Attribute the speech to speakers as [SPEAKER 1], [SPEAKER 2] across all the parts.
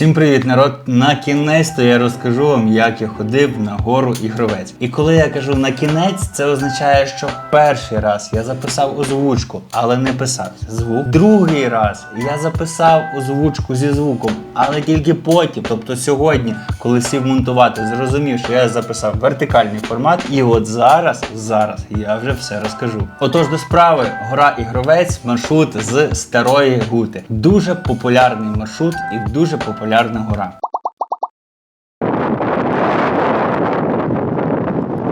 [SPEAKER 1] Всім привіт, народ! На кінець-то я розкажу вам, як я ходив на гору ігровець. І коли я кажу на кінець, це означає, що перший раз я записав озвучку, але не писав звук. Другий раз я записав озвучку зі звуком, але тільки потім, тобто сьогодні, коли сів монтувати, зрозумів, що я записав вертикальний формат. І от зараз, зараз я вже все розкажу. Отож, до справи, гора ігровець, маршрут з старої гути. Дуже популярний маршрут і дуже популярна гора.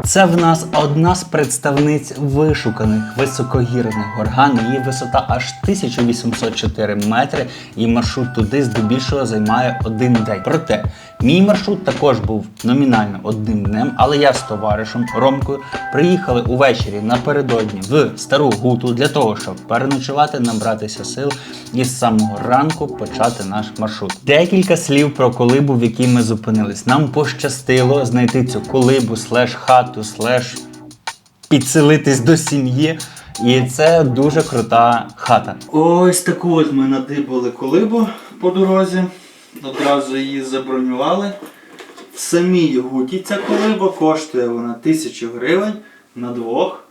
[SPEAKER 1] Це в нас одна з представниць вишуканих високогірних горган. Її висота аж 1804 метри, і маршрут туди здебільшого займає один день. Проте мій маршрут також був номінально одним днем, але я з товаришем Ромкою приїхали увечері напередодні в стару гуту для того, щоб переночувати, набратися сил і з самого ранку почати наш маршрут. Декілька слів про колибу, в якій ми зупинились. Нам пощастило знайти цю колибу, слеш хату, слеш підселитись до сім'ї. І це дуже крута хата. Ось таку от ми надибали колибу по дорозі. Одразу її забронювали. В самій гуті ця колиба коштує вона 1000 гривень на двох.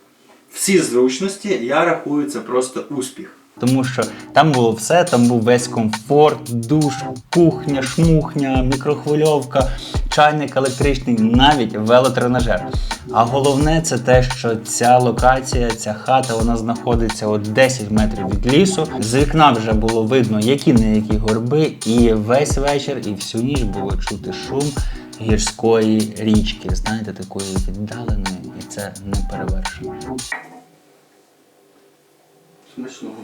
[SPEAKER 1] Всі зручності, я рахую, це просто успіх. Тому що там було все, там був весь комфорт, душ, кухня, шмухня, мікрохвильовка, чайник електричний, навіть велотренажер. А головне це те, що ця локація, ця хата, вона знаходиться от 10 метрів від лісу. З вікна вже було видно, які не які горби, і весь вечір, і всю ніч було чути шум гірської річки. Знаєте, такої віддаленої, і це не перевершено. Смачного.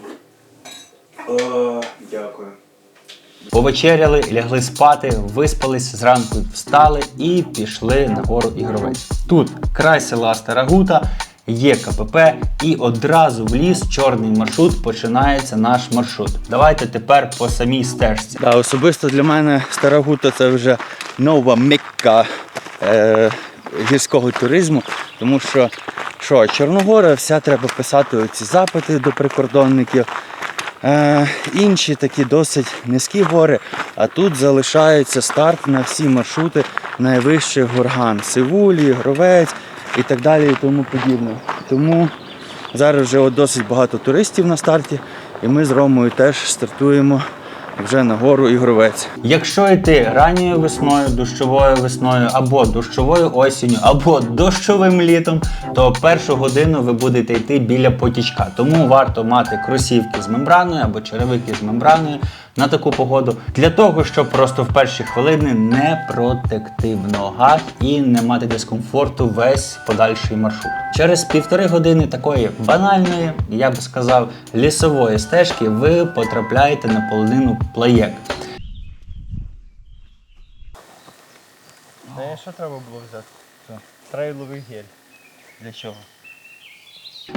[SPEAKER 1] О, дякую. Повечеряли, лягли спати, виспались, зранку встали і пішли на гору ігровець. Тут край села Старагута, є КПП, і одразу в ліс чорний маршрут починається наш маршрут. Давайте тепер по самій стежці.
[SPEAKER 2] Да, особисто для мене Старогута це вже нова мекка е, гірського туризму, тому що що, Чорногора, вся треба писати ці запити до прикордонників. Е, інші такі досить низькі гори, а тут залишається старт на всі маршрути найвищих горган. Сивулі, Гровець і так далі і тому подібне. Тому зараз вже от досить багато туристів на старті, і ми з Ромою теж стартуємо вже на гору Ігровець.
[SPEAKER 1] Якщо йти ранньою весною, дощовою весною, або дощовою осінню, або дощовим літом, то першу годину ви будете йти біля потічка. Тому варто мати кросівки з мембраною або черевики з мембраною на таку погоду, для того, щоб просто в перші хвилини не протекти в ногах і не мати дискомфорту весь подальший маршрут. Через півтори години такої банальної, я би сказав, лісової стежки ви потрапляєте на полонину плаєк.
[SPEAKER 2] А що треба було взяти? Трейловий гель. Для чого?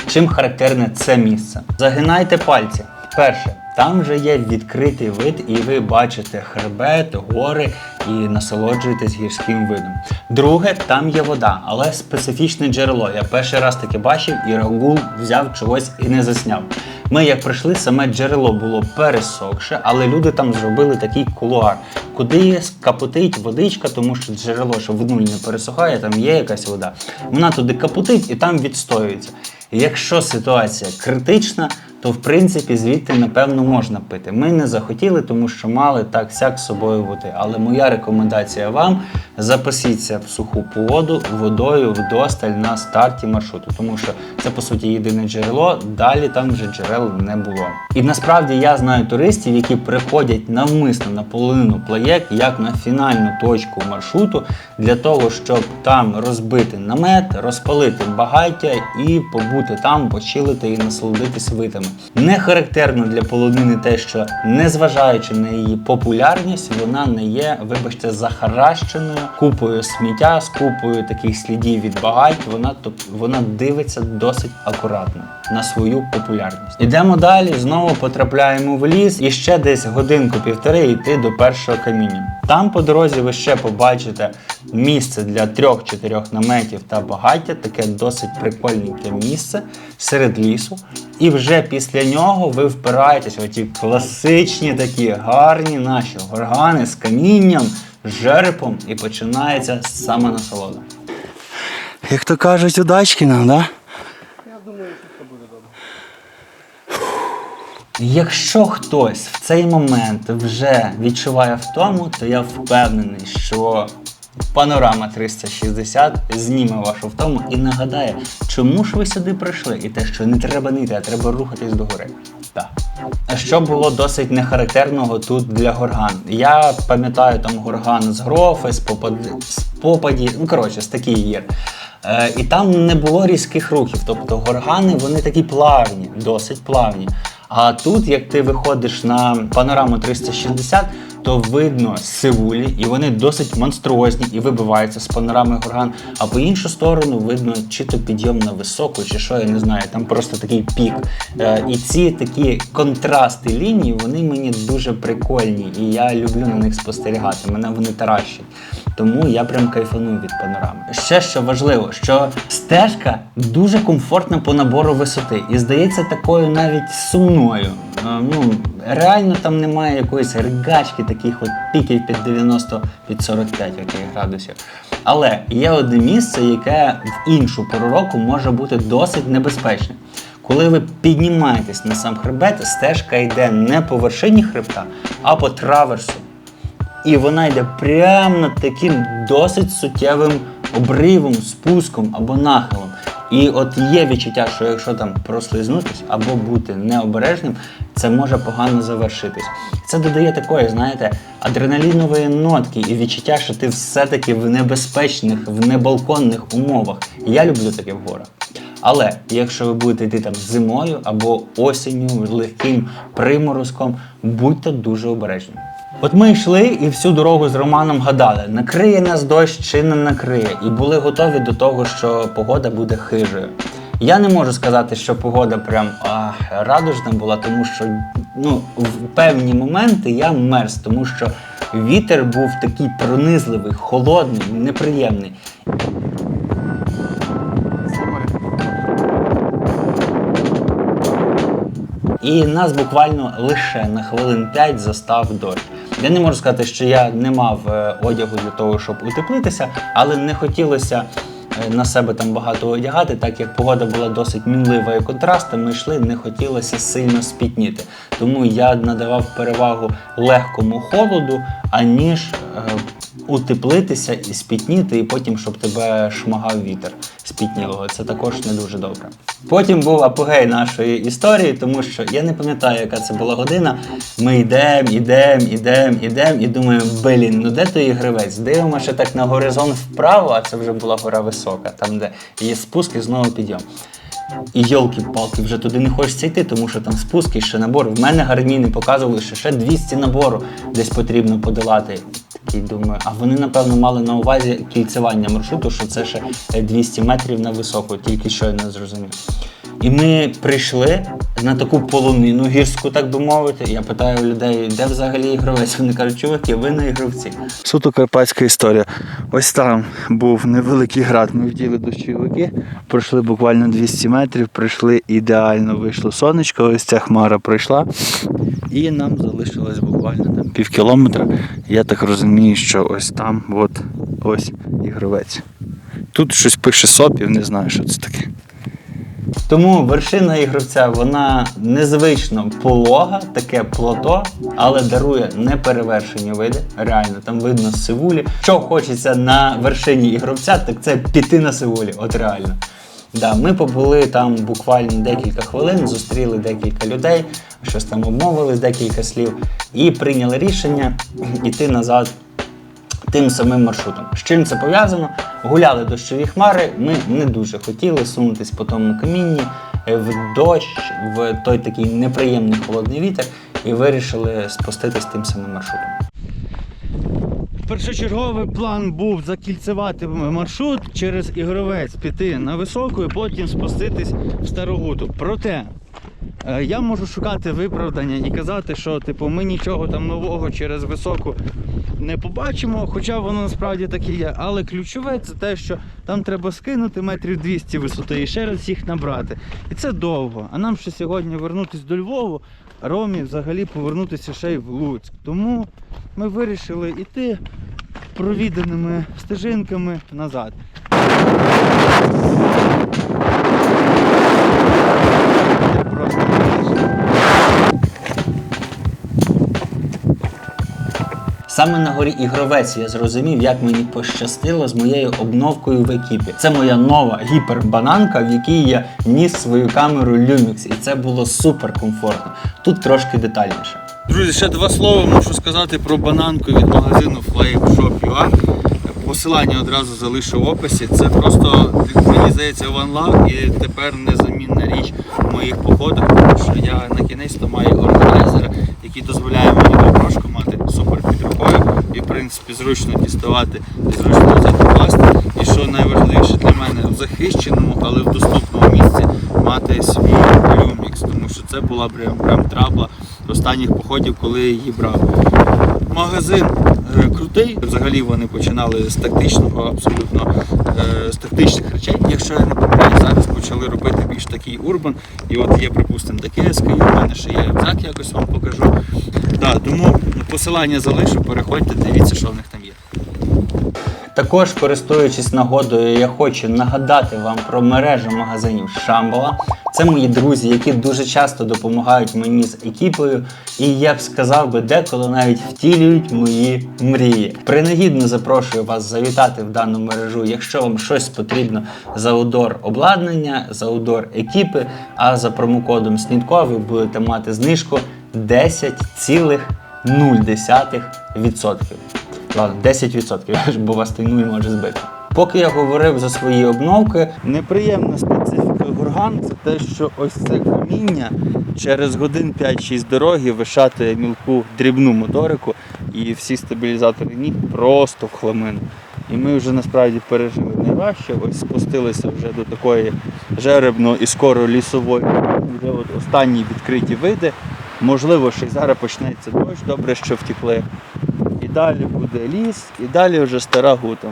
[SPEAKER 1] Чим характерне це місце? Загинайте пальці. Перше, там вже є відкритий вид, і ви бачите хребет, гори і насолоджуєтесь гірським видом. Друге, там є вода, але специфічне джерело. Я перший раз таке бачив і Рагул взяв чогось і не засняв. Ми, як прийшли, саме джерело було пересохше, але люди там зробили такий кулуар, куди капотить водичка, тому що джерело, що в нуль не пересухає, там є якась вода. Вона туди капотить і там відстоюється. Якщо ситуація критична, то в принципі звідти напевно можна пити. Ми не захотіли, тому що мали так сяк з собою води. Але моя рекомендація вам запасіться в суху воду водою вдосталь на старті маршруту, тому що це по суті єдине джерело. Далі там вже джерел не було. І насправді я знаю туристів, які приходять навмисно на половину плаєк, як на фінальну точку маршруту, для того, щоб там розбити намет, розпалити багаття і побути там, почилити і насолодитись видами. Не характерно для полонини те, що незважаючи на її популярність, вона не є, вибачте, захаращеною купою сміття, з купою таких слідів від багать. Вона тобто вона дивиться досить акуратно на свою популярність. Ідемо далі, знову потрапляємо в ліс і ще десь годинку-півтори йти до першого каміння. Там по дорозі ви ще побачите місце для трьох-чотирьох наметів та багаття, таке досить прикольненьке місце серед лісу. І вже після нього ви впираєтесь в ті класичні такі гарні наші горгани з камінням, з жерепом, і починається саме насолода.
[SPEAKER 2] Як то кажуть, удачки нам, да?
[SPEAKER 1] Якщо хтось в цей момент вже відчуває втому, то я впевнений, що панорама 360 зніме вашу втому і нагадає, чому ж ви сюди прийшли, і те, що не треба нити, а треба рухатись догори. Так. А що було досить нехарактерного тут для горган? Я пам'ятаю там горган з грофи, з попаді, з попаді, ну коротше, з таких гір. Е, і там не було різких рухів. Тобто горгани вони такі плавні, досить плавні. А тут, як ти виходиш на панораму 360, то видно сивулі, і вони досить монструозні і вибиваються з панорами горган. А по іншу сторону видно чи то підйом на високу, чи що, я не знаю, там просто такий пік. Е, і ці такі контрасти лінії, вони мені дуже прикольні, і я люблю на них спостерігати. Мене вони таращать. Тому я прям кайфаную від панорами. Ще що важливо, що стежка дуже комфортна по набору висоти і здається такою навіть сумною. Ну, реально там немає якоїсь ригачки, таких от піків під 90 під 45 яких градусів. Але є одне місце, яке в іншу пору року може бути досить небезпечним. Коли ви піднімаєтесь на сам хребет, стежка йде не по вершині хребта, а по траверсу. І вона йде прямо над таким досить суттєвим обривом, спуском або нахилом. І от є відчуття, що якщо там прослизнутись або бути необережним, це може погано завершитись. Це додає такої, знаєте, адреналінової нотки і відчуття, що ти все-таки в небезпечних, в небалконних умовах. Я люблю таке в горах. Але якщо ви будете йти там зимою або осінню, легким приморозком, будьте дуже обережні. От ми йшли і всю дорогу з Романом гадали, накриє нас дощ чи не накриє, і були готові до того, що погода буде хижою. Я не можу сказати, що погода прям ах, радужна була, тому що ну, в певні моменти я мерз, тому що вітер був такий пронизливий, холодний, неприємний. І нас буквально лише на хвилин 5 застав дощ. Я не можу сказати, що я не мав е, одягу для того, щоб утеплитися, але не хотілося е, на себе там багато одягати, так як погода була досить мінлива і контрастна, ми йшли, не хотілося сильно спітніти. Тому я надавав перевагу легкому холоду, аніж е, утеплитися і спітніти, і потім, щоб тебе шмагав вітер спітнілого. Це також не дуже добре. Потім був апогей нашої історії, тому що я не пам'ятаю, яка це була година. Ми йдемо, йдемо, йдемо, йдемо і думаємо, блін, ну де той гривець? Дивимося так на горизонт вправо, а це вже була гора висока, там де є спуск і знову підйом. І йолки-палки, вже туди не хочеться йти, тому що там спуски, ще набор. В мене гарміни показували, що ще 200 набору десь потрібно подолати. Такий думаю, а вони, напевно, мали на увазі кільцевання маршруту, що це ще е, 200 метрів на високу, тільки що я не зрозумів. І ми прийшли на таку полонину гірську, так би мовити. Я питаю людей, де взагалі ігровець? Вони кажуть, чуваки, ви не ігровці.
[SPEAKER 2] Суто карпатська історія. Ось там був невеликий град. Ми вділи дощовики, пройшли буквально 200 метрів, прийшли ідеально, вийшло сонечко, ось ця хмара пройшла. І нам залишилось буквально там пів кілометра. Я так розумію, що ось там, от ось ігровець. Тут щось пише сопів, не знаю, що це таке.
[SPEAKER 1] Тому вершина ігровця вона незвично полога, таке плато, але дарує неперевершені види. Реально, там видно сивулі. Що хочеться на вершині ігровця, так це піти на сивулі. От реально. Да, ми побули там буквально декілька хвилин, зустріли декілька людей, щось там обмовили декілька слів, і прийняли рішення йти назад тим самим маршрутом. З чим це пов'язано? Гуляли дощові хмари. Ми не дуже хотіли сунутись по тому камінні е, в дощ, в той такий неприємний холодний вітер, і вирішили спуститись тим самим маршрутом.
[SPEAKER 2] Першочерговий план був закільцевати маршрут через ігровець, піти на високу і потім спуститись в Старогуту. Проте е, я можу шукати виправдання і казати, що типу ми нічого там нового через високу не побачимо, хоча воно насправді так і є. Але ключове це те, що там треба скинути метрів 200 висоти і ще раз їх набрати. І це довго. А нам ще сьогодні вернутися до Львову, а Ромі взагалі повернутися ще й в Луцьк. Тому ми вирішили йти провіданими стежинками назад.
[SPEAKER 1] Саме на горі ігровець я зрозумів, як мені пощастило з моєю обновкою в екіпі. Це моя нова гіпербананка, в якій я ніс свою камеру Lumix, і це було супер комфортно. Тут трошки детальніше.
[SPEAKER 2] Друзі, ще два слова можу сказати про бананку від магазину FlameShop.ua. Посилання одразу залишу в описі. Це просто, мені здається, One Love і тепер незамінна річ в моїх походах, тому що я на кінець маю органайзер, який дозволяє мені дорожку мати супер і в принципі зручно діставати і зручно взяти класти. І що найважливіше для мене в захищеному, але в доступному місці мати свій люмікс, тому що це була прям, прям трабла останніх походів, коли я її брав. Магазин е, крутий. Взагалі вони починали з тактичного, абсолютно з тактичних речей. Якщо я не помиляю, зараз почали робити більш такий урбан. І от є, припустимо, таке СКЮ, в мене ще є рюкзак, якось вам покажу. Да, тому посилання залишу, переходьте, дивіться, що в них там є.
[SPEAKER 1] Також, користуючись нагодою, я хочу нагадати вам про мережу магазинів Шамбала. Це мої друзі, які дуже часто допомагають мені з екіпою, і я б сказав би, деколи навіть втілюють мої мрії. Принагідно запрошую вас завітати в дану мережу, якщо вам щось потрібно за удор обладнання, за удор екіпи. А за промокодом СНІДКО ви будете мати знижку 10,0%. Ладно, 10%, бо вас той нуль може збити. Поки я говорив за свої обновки,
[SPEAKER 2] Неприємна специфіка горган це те, що ось це каміння через годин 5-6 дороги вишатує мілку дрібну моторику і всі стабілізатори ніг просто в хламину. І ми вже насправді пережили найважче, ось спустилися вже до такої жеребно і скоро лісової. Вже от останні відкриті види. Можливо, ще й зараз почнеться дощ, добре, що втекли. І далі буде ліс, і далі вже стара гута.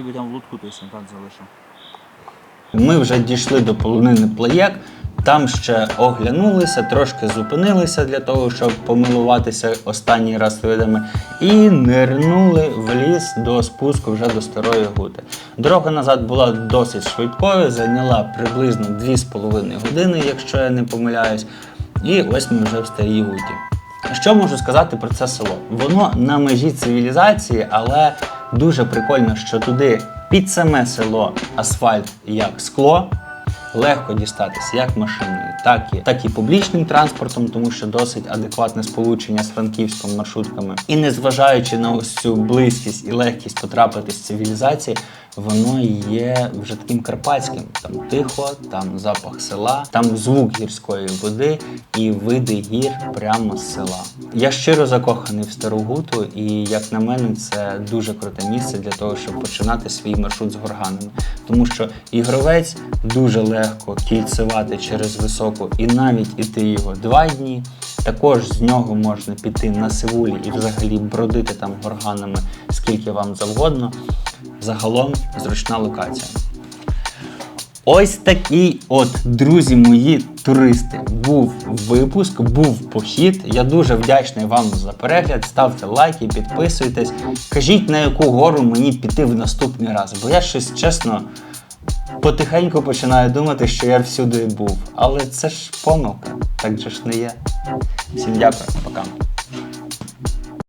[SPEAKER 2] Тобі там лутку той синтат залишив.
[SPEAKER 1] Ми вже дійшли до полонини плаєк. Там ще оглянулися, трошки зупинилися для того, щоб помилуватися останній раз видами, і нирнули в ліс до спуску вже до старої гути. Дорога назад була досить швидкою, зайняла приблизно 2,5 години, якщо я не помиляюсь. І ось ми вже в старій гуті. Що можу сказати про це село? Воно на межі цивілізації, але дуже прикольно, що туди під саме село асфальт як скло. Легко дістатися як машиною, так і, так і публічним транспортом, тому що досить адекватне сполучення з франківськом маршрутками. І незважаючи на ось цю близькість і легкість потрапити з цивілізації, воно є вже таким карпатським. Там тихо, там запах села, там звук гірської води і види гір прямо з села. Я щиро закоханий в стару гуту, і як на мене, це дуже круте місце для того, щоб починати свій маршрут з горганами. Тому що ігровець дуже легко кільцевати через високу і навіть іти його два дні. Також з нього можна піти на сивулі і взагалі бродити там горганами скільки вам завгодно. Загалом зручна локація. Ось такий от, друзі мої туристи, був випуск, був похід. Я дуже вдячний вам за перегляд. Ставте лайки, підписуйтесь. Кажіть, на яку гору мені піти в наступний раз, бо я щось чесно потихеньку починаю думати, що я всюди був. Але це ж помилка, так же ж не є. Всім дякую, пока.